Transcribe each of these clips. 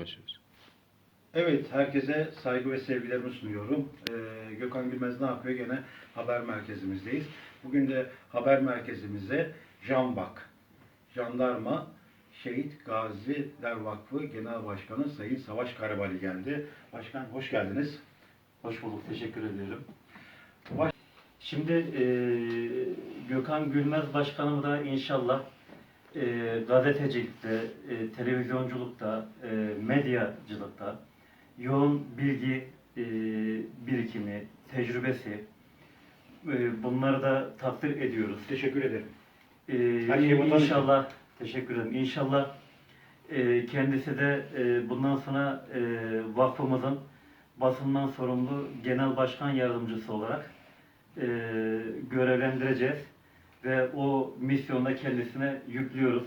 Başlıyoruz. Evet, herkese saygı ve sevgilerimi sunuyorum. Ee, Gökhan Gülmez ne yapıyor? Gene haber merkezimizdeyiz. Bugün de haber merkezimize Janbak, Jandarma Şehit Gaziler Vakfı Genel Başkanı Sayın Savaş Karabali geldi. Başkan hoş geldiniz. Hoş bulduk, teşekkür ediyorum. Baş- Şimdi e, Gökhan Gülmez Başkanım da inşallah e, gazetecilikte, e, televizyonculukta, e, medyacılıkta yoğun bilgi e, birikimi, tecrübesi e, bunları da takdir ediyoruz. Teşekkür ederim. Ee, Her şey için. inşallah teşekkür ederim. İnşallah e, kendisi de e, bundan sonra e, vakfımızın basından sorumlu genel başkan yardımcısı olarak e, görevlendireceğiz ve o misyonda kendisine yüklüyoruz.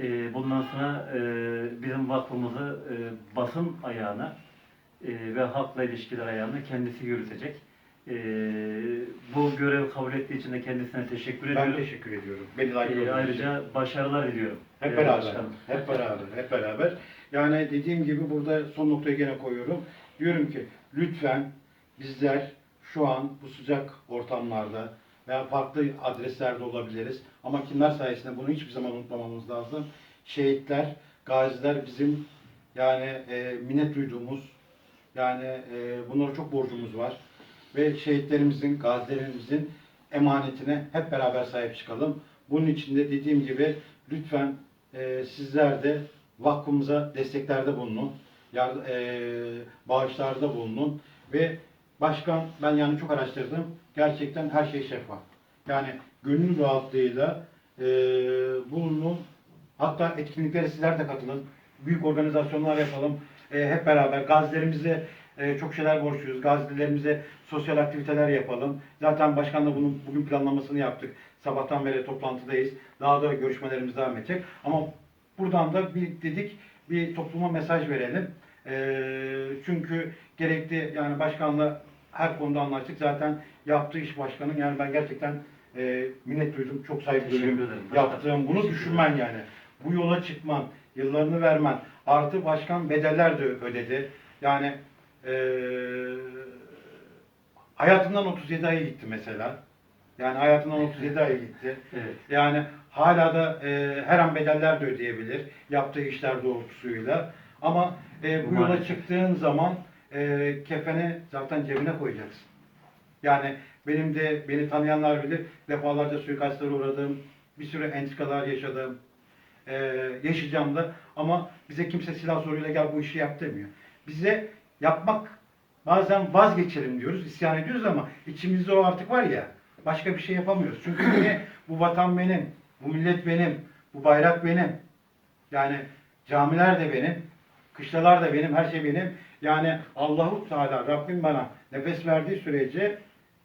E, bundan sonra e, bizim vakfımızı e, basın ayağına e, ve halkla ilişkiler ayağına kendisi yürütecek. E, bu görev kabul ettiği için de kendisine teşekkür ediyorum. Ben teşekkür ediyorum. Beni layık Ee, olduğunuz için. ayrıca başarılar diliyorum. Hep Değerli beraber, başkanım. hep beraber, hep beraber. Yani dediğim gibi burada son noktayı gene koyuyorum. Diyorum ki lütfen bizler şu an bu sıcak ortamlarda veya farklı adreslerde olabiliriz. Ama kimler sayesinde bunu hiçbir zaman unutmamamız lazım. Şehitler, gaziler bizim yani e, minnet duyduğumuz yani e, bunlara çok borcumuz var. Ve şehitlerimizin, gazilerimizin emanetine hep beraber sahip çıkalım. Bunun için de dediğim gibi lütfen e, sizler de vakfımıza desteklerde bulunun. Yar, e, bağışlarda bulunun. Ve başkan ben yani çok araştırdım. Gerçekten her şey şeffaf. Yani gönül rahatlığıyla e, bulunun. Hatta etkinliklere sizler de katılın. Büyük organizasyonlar yapalım. E, hep beraber gazilerimize e, çok şeyler borçluyuz. Gazilerimize sosyal aktiviteler yapalım. Zaten başkanla bunun bugün planlamasını yaptık. Sabahtan beri toplantıdayız. Daha da görüşmelerimiz devam edecek. Ama buradan da bir dedik bir topluma mesaj verelim. E, çünkü gerekli yani başkanla her konuda anlaştık. Zaten yaptığı iş başkanın yani ben gerçekten e, minnet duydum. Çok saygı duyuyorum. Yaptığım bunu düşünmen yani. Bu yola çıkman, yıllarını vermen. Artı başkan bedeller de ödedi. Yani eee hayatından 37 ay gitti mesela. Yani hayatından 37 ay gitti. Evet. Yani hala da eee, her an bedeller de ödeyebilir yaptığı işler doğrultusuyla. Ama eee, bu yola çıktığın zaman eee kefeni zaten cebine koyacaksın. Yani benim de beni tanıyanlar bilir defalarca suikastlara uğradım. Bir sürü entrikalar yaşadım. Ee, yaşayacağım da ama bize kimse silah soruyla gel bu işi yap demiyor. Bize yapmak bazen vazgeçelim diyoruz, isyan ediyoruz ama içimizde o artık var ya başka bir şey yapamıyoruz. Çünkü niye? bu vatan benim, bu millet benim, bu bayrak benim. Yani camiler de benim, kışlalar da benim, her şey benim. Yani Allahu Teala Rabbim bana nefes verdiği sürece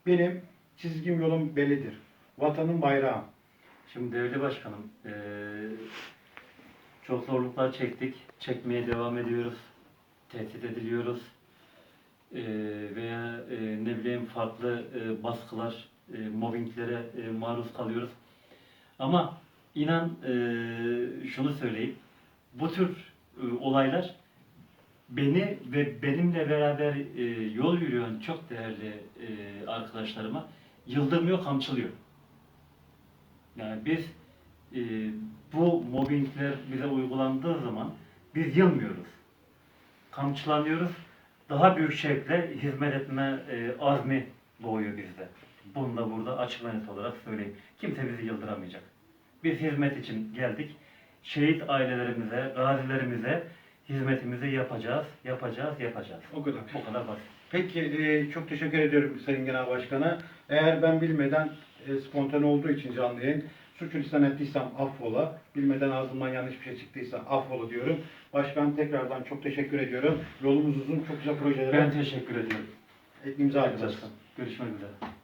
benim çizgim yolum bellidir. Vatanım bayrağım. Şimdi değerli başkanım, eee, çok zorluklar çektik, çekmeye devam ediyoruz, tehdit ediliyoruz Eee, veya eee, ne bileyim farklı eee, baskılar, eee, mobbinglere eee, maruz kalıyoruz. Ama inan eee, şunu söyleyeyim, bu tür olaylar beni ve benimle beraber eee, yol yürüyen çok değerli eee, arkadaşlarıma yıldırmıyor, kamçılıyor. Yani biz e, bu mobbingler bize uygulandığı zaman biz yılmıyoruz. Kamçılanıyoruz. Daha büyük şevkle hizmet etme e, azmi doğuyor bizde. Bunu da burada açık olarak söyleyeyim. Kimse bizi yıldıramayacak. Biz hizmet için geldik. Şehit ailelerimize, gazilerimize hizmetimizi yapacağız, yapacağız, yapacağız. O kadar. Bu kadar basit. Peki e, çok teşekkür ediyorum Sayın Genel Başkan'a. Eğer ben bilmeden e, spontane olduğu için canlı yayın suç lisan ettiysem affola. Bilmeden ağzımdan yanlış bir şey çıktıysa affola diyorum. Başkan tekrardan çok teşekkür ediyorum. Yolumuz uzun, çok güzel projelere Ben teşekkür ediyorum. imza atacağız. Görüşmek üzere.